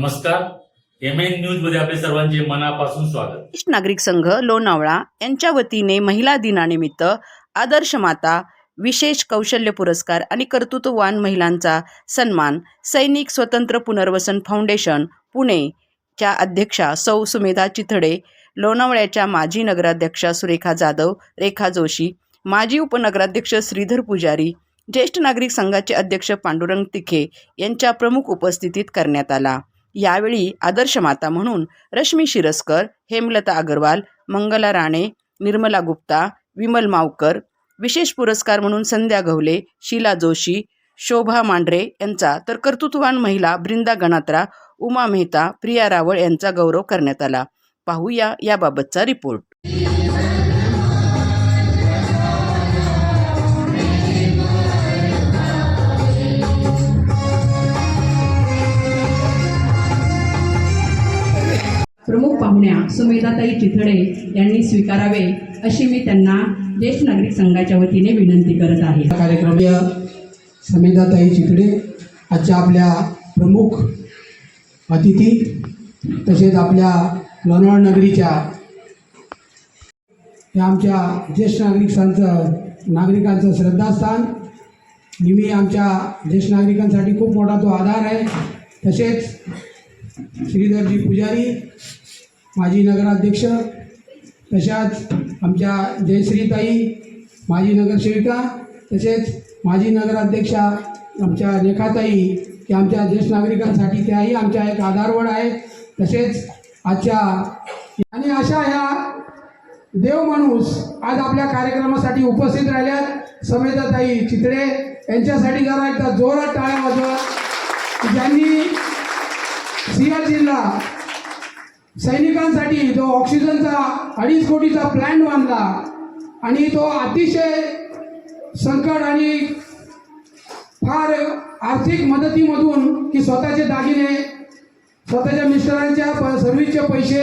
नमस्कार. M N न्यूजमध्ये आपले सर्वांचे मनापासून स्वागत. नागरिक संघ लोणावळा यांच्या वतीने महिला दिनानिमित्त आदर्श माता विशेष कौशल्य पुरस्कार आणि कर्तृत्ववान महिलांचा सन्मान सैनिक स्वतंत्र पुनर्वसन फाउंडेशन पुणेच्या अध्यक्षा सौ सुमेधा चिथडे लोणावळ्याच्या माजी नगराध्यक्षा सुरेखा जाधव रेखा जोशी माजी उपनगराध्यक्ष श्रीधर पुजारी ज्येष्ठ नागरिक संघाचे अध्यक्ष पांडुरंग तिखे यांच्या प्रमुख उपस्थितीत करण्यात आला. यावेळी आदर्श माता म्हणून रश्मी शिरस्कर हेमलता अगरवाल मंगला राणे निर्मला गुप्ता विमल मावकर विशेष पुरस्कार म्हणून संध्या गवले शीला जोशी शोभा मांढरे यांचा तर कर्तृत्ववान महिला ब्रिंदा गणात्रा उमा मेहता प्रिया रावळ यांचा गौरव करण्यात आला. पाहूया याबाबतचा रिपोर्ट. प्रमुख पाहुण्या सुमेधाताई चिथडे यांनी स्वीकारावे अशी मी त्यांना ज्येष्ठ नागरिक संघाच्या वतीने विनंती करत आहे. कार्यक्रमीय सुमेधाताई चिथडे आजच्या आपल्या प्रमुख अतिथी तसेच आपल्या लोणावळ नगरीच्या या आमच्या ज्येष्ठ नागरिकांचं नागरिकांचं श्रद्धास्थान. नेहमी आमच्या ज्येष्ठ नागरिकांसाठी खूप मोठा तो आधार आहे. तसेच श्रीधरजी पुजारी माजी नगराध्यक्ष तशाच आमच्या जयश्रीताई माजी नगरसेविका तसेच माजी नगराध्यक्षा आमच्या रेखाताई की आमच्या ज्येष्ठ नागरिकांसाठी त्याही आमच्या एक आधारवड आहे. तसेच आजच्या आणि अशा ह्या देव माणूस आज आपल्या कार्यक्रमासाठी उपस्थित राहिल्यात. समेताताई चितळे यांच्यासाठी जरा एकदा जोरात टाळ्या वाजवा. ज्यांनी ज्यांनी जिल्हा सैनिकांसाठी जो ऑक्सिजनचा अडीच कोटीचा प्लॅन बांधला आणि तो अतिशय संकट आणि फार आर्थिक मदतीमधून की स्वतःचे दागिने स्वतःच्या मिस्टरांच्या प सर्व्हिसचे पैसे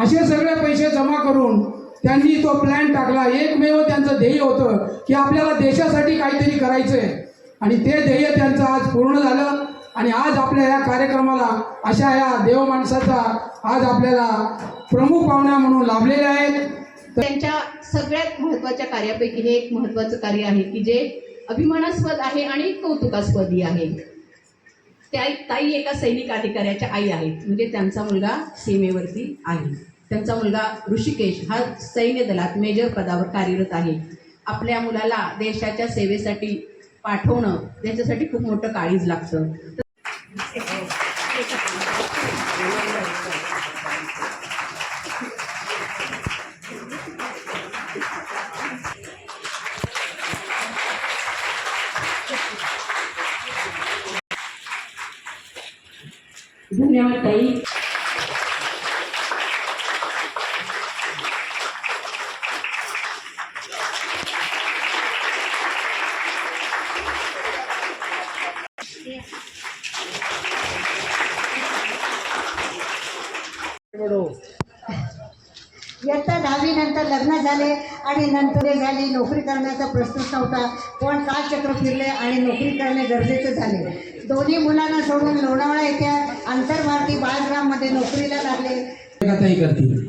असे सगळे पैसे जमा करून त्यांनी तो प्लॅन टाकला. एकमेव त्यांचं ध्येय होतं की आपल्याला देशासाठी काहीतरी करायचं आहे आणि ते ध्येय त्यांचं आज पूर्ण झालं. आणि आज आपल्या या कार्यक्रमाला अशा या देव माणसाचा आज आपल्याला प्रमुख पाहुण्या म्हणून लाभलेल्या आहेत. त्यांच्या सगळ्यात महत्त्वाच्या कार्यापैकी हे एक महत्वाचं कार्य आहे की जे अभिमानास्पद आहे आणि कौतुकास्पदही आहे. त्या ताई एका सैनिक अधिकाऱ्याच्या आई आहेत. म्हणजे त्यांचा मुलगा सीमेवरती आहे. त्यांचा मुलगा ऋषिकेश हा सैन्य दलात मेजर पदावर कार्यरत आहे. आपल्या मुलाला देशाच्या सेवेसाठी पाठवणं त्याच्यासाठी खूप मोठं काळीज लागतं. धन्यवाद ताई. इयत्ता दहावी नंतर लग्न झाले. आणि नंतर झाली नोकरी करण्याचा प्रश्नच नव्हता. पण कालचक्र फिरले आणि नोकरी करणे गरजेचे झाले. दोन्ही मुलांना सोडून लोणावळा येथे आंतरभारती बाळग्राममध्ये नोकरीला लागले. करतील.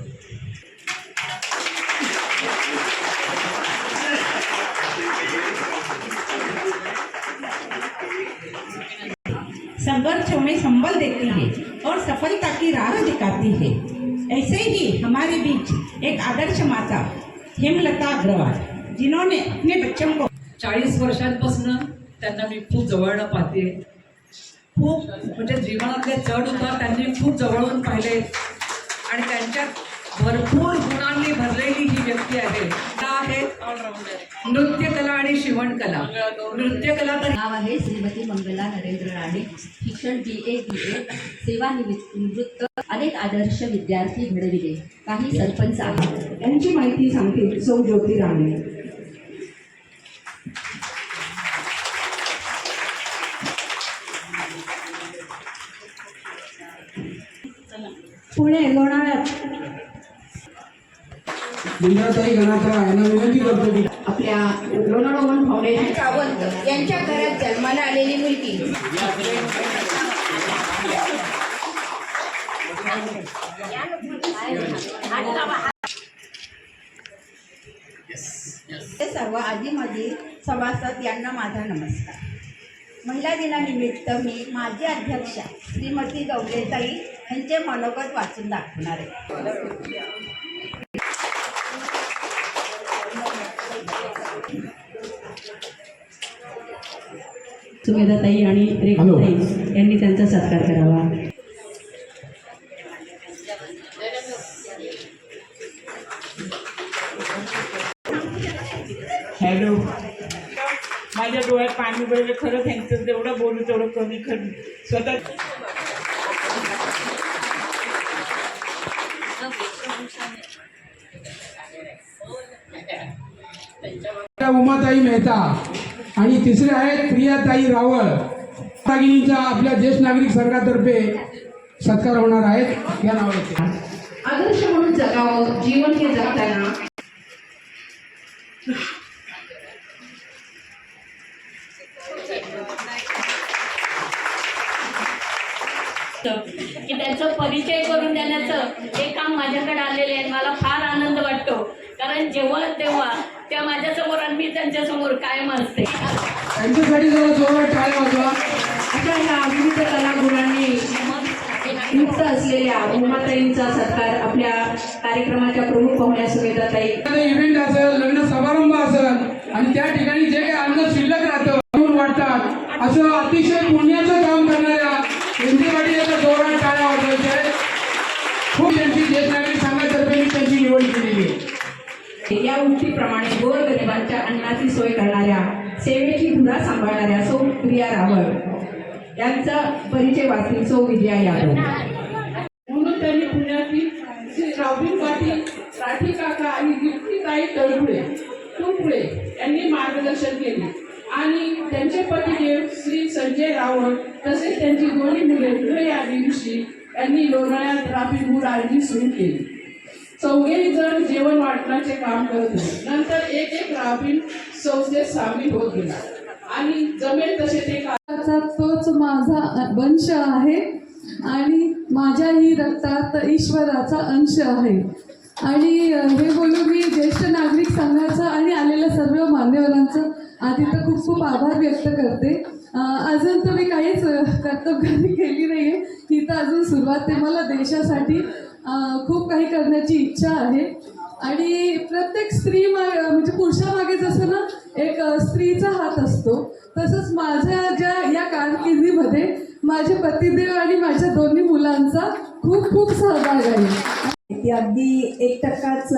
संघर्ष में संबल देती है और सफलता की राह दिखाती है। ऐसे ही हमारे बीच एक आदर्श माता हेमलता अग्रवाल जिन्होंने अपने बच्चों को चाळीस वर्षांपासून त्यांना मी खूप जवळनं पाहते. खूप म्हणजे जीवनातले चढ उतार त्यांनी खूप जवळून पाहिले. आणि त्यांच्यात भरपूर गुणांनी भरलेली ही व्यक्ती आहे. त्या आहेत नृत्यकला आणि शिवणकला. नृत्यकला तर नाव आहे श्रीमती मंगला नरेंद्र राणे. शिक्षण बी ए बी ए सेवानिवृत्त अनेक आदर्श विद्यार्थी घडविले. काही सरपंच आहेत. यांची माहिती सांगतील सौ ज्योती राणे. पुणे लोणावळ्यात यांना विनंती करतो की आपल्या लोणावळा फाउंडेशन सावंत यांच्या घरात जन्माला आलेली मुलगी. ते सर्व आधीमध्ये सभासद यांना माझा नमस्कार. महिला दिनानिमित्त मी माझी अध्यक्षा श्रीमती गवलेताई यांचे मनोगत वाचून दाखवणार आहे. सुमेधाताई आणि रेखाताई यांनी त्यांचा सत्कार करावा. हॅलो. माझ्या डोळ्यात पाणी बरोबर खरं त्यांचं जेवढं बोलू तेवढं कमी खरं स्वतः उमाताई मेहता. आणि तिसरे आहेत प्रियाताई रावळ. भगिनींचा आपल्या ज्येष्ठ नागरिक संघातर्फे सत्कार होणार आहेत. या नावाचे आदर्श म्हणून जगावं जीवन हे जगताना. की त्याचं परिचय करून देण्याचं हे काम माझ्याकडे आलेले आहे. मला फार आनंद वाटतो. कारण जेव्हा तेव्हा त्या माझ्यासमोर आणि मी त्यांच्यासमोर कायम असते. त्यांच्यासाठी जरा जोरात टाळ्या वाजवा. अशा ह्या विविध कलागुणांनी युक्त असलेल्या उमाताईंचा सत्कार आपल्या कार्यक्रमाच्या प्रमुख पाहुण्या सुमेधाताई एखादं इव्हेंट असेल लग्न समारंभ असेल आणि त्या ठिकाणी जे काही अन्न शिल्लक राहतं म्हणून वाटतात असं अतिशय पुण्याचं काम करणाऱ्या यांच्यासाठी याचा जोरात टाळ्या वाजवायच्या आहेत. खूप त्यांची ज्येष्ठ नागरिक संघातर्फे मी त्यांची निवड केलेली आहे. या उक्तीप्रमाणे करणाऱ्या सेवेची धुरा सांभाळणाऱ्या सो प्रिया रावळ. यांचा परिचय वाचतील सो विजया यादव. म्हणून त्यांनी पुण्यातील श्री रावबीर पाटील राठी काका आणि दीप्तीताई तळपुळे तुळपुळे यांनी मार्गदर्शन केले. आणि त्यांचे पतिदेव श्री संजय रावळ तसेच त्यांची दोन्ही मुले उदय आणि ऋषी यांनी लोणाळ्यात राबी गुड आरजी सुरू केली. चौघेही जण जेवण वाटण्याचे काम करत होते. नंतर एक एक राबीन संस्थेत सामील होत गेला. आणि जमेल तसे ते तोच माझा वंश आहे आणि माझ्याही रक्तात ईश्वराचा अंश आहे. आणि हे बोलून मी ज्येष्ठ नागरिक संघाचा आणि आलेल्या सर्व मान्यवरांचं आधी तर खूप खूप आभार व्यक्त करते. अजून तर मी काहीच अ, केली नाही आहे ही तर अजून सुरुवात आहे. मला देशासाठी खूप काही करण्याची इच्छा आहे. आणि प्रत्येक स्त्री मा म्हणजे पुरुषामागे जसं ना एक स्त्रीचा हात असतो तसंच माझ्या ज्या या कारकिर्दीमध्ये माझे पतिदेव आणि माझ्या दोन्ही मुलांचा खूप खूप सहभाग आहे. ती अगदी एक टक्काच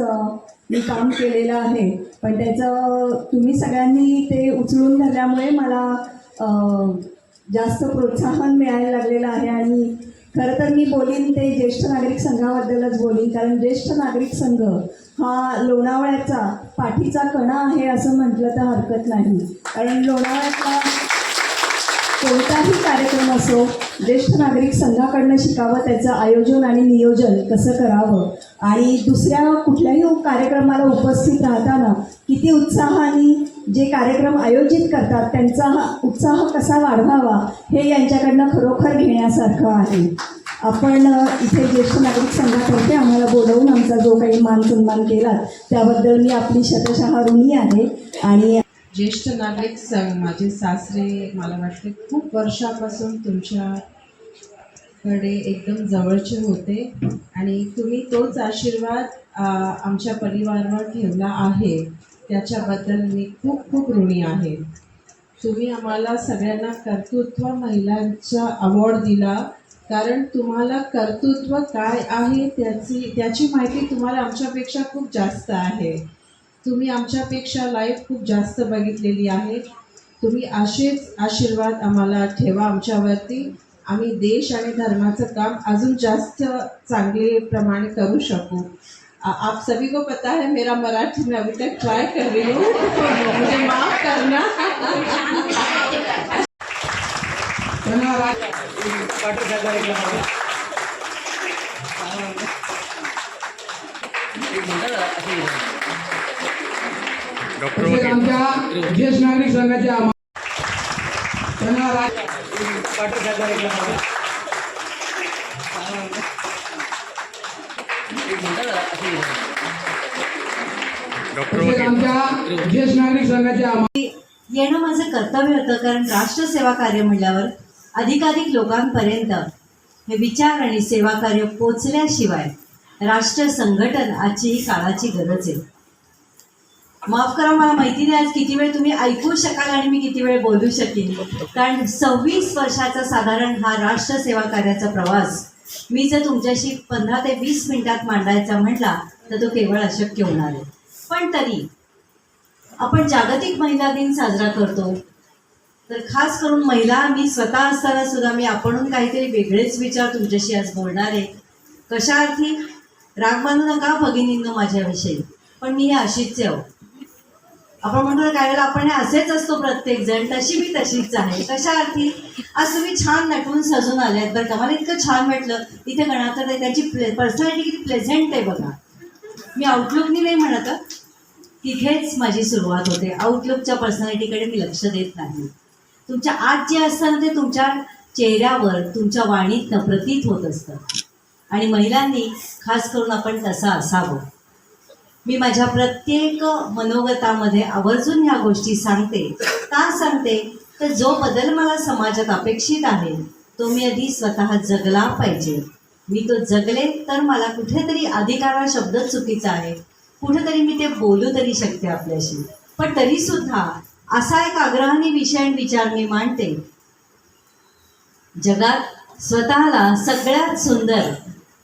मी काम केलेलं आहे. पण त्याचं तुम्ही सगळ्यांनी ते उचलून धरल्यामुळे मला जास्त प्रोत्साहन मिळायला लागलेलं आहे आणि खरं तर मी बोलीन ते ज्येष्ठ नागरिक संघाबद्दलच बोलीन कारण ज्येष्ठ नागरिक संघ हा लोणावळ्याचा पाठीचा कणा आहे असं म्हटलं तर हरकत नाही. कारण लोणावळ्यातला कोणताही कार्यक्रम असो ज्येष्ठ नागरिक संघाकडनं शिकावं त्याचं आयोजन आणि नियोजन कसं करावं? आणि दुसऱ्या कुठल्याही कार्यक्रमाला उपस्थित राहताना किती उत्साहाने जे कार्यक्रम आयोजित करतात त्यांचा हा उत्साह कसा वाढवावा हे यांच्याकडनं खरोखर घेण्यासारखं आहे. आपण इथे ज्येष्ठ नागरिक संघातर्फे आम्हाला बोलवून आमचा जो काही मान सन्मान केला त्याबद्दल मी आपली शतशः ऋणी आहे. आणि ज्येष्ठ नागरिक स माझे सासरे मला वाटते खूप वर्षापासून तुमच्याकडे एकदम जवळचे होते आणि तुम्ही तोच आशीर्वाद आमच्या परिवारावर ठेवला आहे. त्याच्याबद्दल मी खूप खूप ऋणी आहे. तुम्ही आम्हाला सगळ्यांना कर्तृत्व महिलांचा अवॉर्ड दिला. कारण तुम्हाला कर्तृत्व काय आहे त्याची त्याची माहिती तुम्हाला आमच्यापेक्षा खूप जास्त आहे. तुम्ही आमच्यापेक्षा लाईफ खूप जास्त बघितलेली आहे. तुम्ही असेच आशीर्वाद आम्हाला ठेवा आमच्यावरती. आम्ही देश आणि धर्माचं काम अजून जास्त चांगले प्रमाणे करू शकू. आप सभी को पता है मेरा मराठी में अभी तक ट्राई कर रही हूँ. मुझे माफ करना. धन्यवाद. तसेच आमच्या ज्येष्ठ नागरिक तसेच आमच्या ज्येष्ठ संघाच्या येणं माझं कर्तव्य होतं कारण राष्ट्रसेवा कार्य म्हणल्यावर अधिकाधिक लोकांपर्यंत हे विचार आणि सेवा कार्य पोचल्याशिवाय राष्ट्र संघटन आजची ही काळाची गरज आहे. माफ करा मला माहिती नाही आज किती वेळ तुम्ही ऐकू शकाल आणि मी किती वेळ बोलू शकेन. कारण सव्वीस वर्षाचा साधारण हा राष्ट्र सेवा कार्याचा प्रवास. मी जर तुमच्याशी पंधरा ते वीस मिनिटात मांडायचा म्हटला तर तो केवळ अशक्य होणार आहे. पण तरी आपण जागतिक महिला दिन साजरा करतो. तर खास करून महिला मी स्वतः असताना सुद्धा मी आपणून काहीतरी वेगळेच विचार तुमच्याशी आज बोलणार आहे. कशा अर्थी राग मानू नका भगिनींनो माझ्याविषयी. पण मी हे अशीच आहे. आपण म्हणतो काय वेळेला आपण हे असेच असतो प्रत्येक जण तशी मी तशीच आहे. कशा अर्थी? आज तुम्ही छान नटून सजून आले आहेत बरं का. मला इतकं छान वाटलं. इथे गणात त्यांची प्ले पर्सनॅलिटी किती प्लेझेंट आहे बघा. मी आउटलुकनी नाही म्हणत तिथेच माझी सुरुवात होते. आउटलुकच्या पर्सनॅलिटीकडे मी लक्ष देत नाही. तुमच्या आत जे असतं ते तुमच्या चेहऱ्यावर तुमच्या वाणीतनं प्रतीत होत असतं. आणि महिलांनी खास करून आपण तसं असावं. मी माझ्या प्रत्येक मनोगतामध्ये आवर्जून ह्या गोष्टी सांगते. का सांगते? तर जो बदल मला समाजात अपेक्षित आहे तो मी आधी स्वतः जगला पाहिजे. मी तो जगले तर मला कुठेतरी अधिकार शब्द चुकीचा आहे. कुठेतरी मी ते बोलू तरी शकते आपल्याशी. पण तरी सुद्धा असा एक आग्रहाने विषय आणि विचार मी मांडते. जगात स्वतःला सगळ्यात सुंदर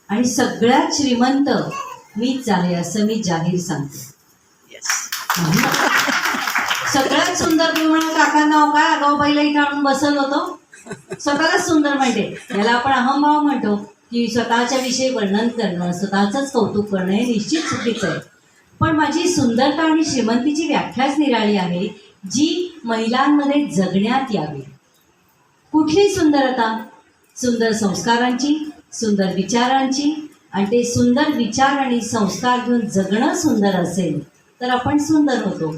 आणि सगळ्यात श्रीमंत मीच आहे असं मी जाहीर सांगते. सगळ्यात सुंदर मी म्हणून काकांना नाव काय? बाईला इथं आणून बसत होतो. स्वतःलाच सुंदर म्हणते याला आपण अहमभाव म्हणतो की स्वतःच्या विषयी वर्णन करणं स्वतःचंच कौतुक करणं हे निश्चित चुकीचं आहे. पण माझी सुंदरता आणि श्रीमंतीची व्याख्याच निराळी आहे जी महिलांमध्ये जगण्यात यावी. कुठली सुंदरता? सुंदर संस्कारांची सुंदर विचारांची आणि ते सुंदर विचार आणि संस्कार घेऊन जगणं सुंदर असेल तर आपण सुंदर होतो.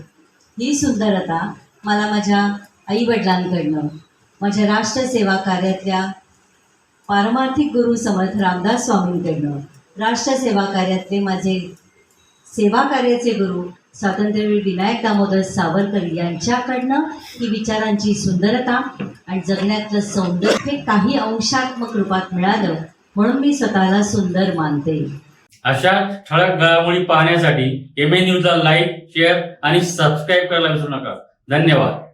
ही सुंदरता मला माझ्या आईवडिलांकडनं माझ्या राष्ट्रसेवा कार्यातल्या पारमार्थिक गुरु समर्थ रामदास स्वामींकडनं राष्ट्रसेवा कार्यातले माझे सेवा कार्याचे गुरु स्वातंत्र्यवीर विनायक दामोदर सावरकर यांच्याकडनं ही विचारांची सुंदरता आणि जगण्यातलं सौंदर्य हे काही अंशात्मक रूपात मिळालं म्हणून मी स्वतःला सुंदर मानते. अशा ठळक घडामोडी पाहण्यासाठी एम ए न्यूजला लाईक शेअर आणि सबस्क्राईब करायला विसरू नका. धन्यवाद.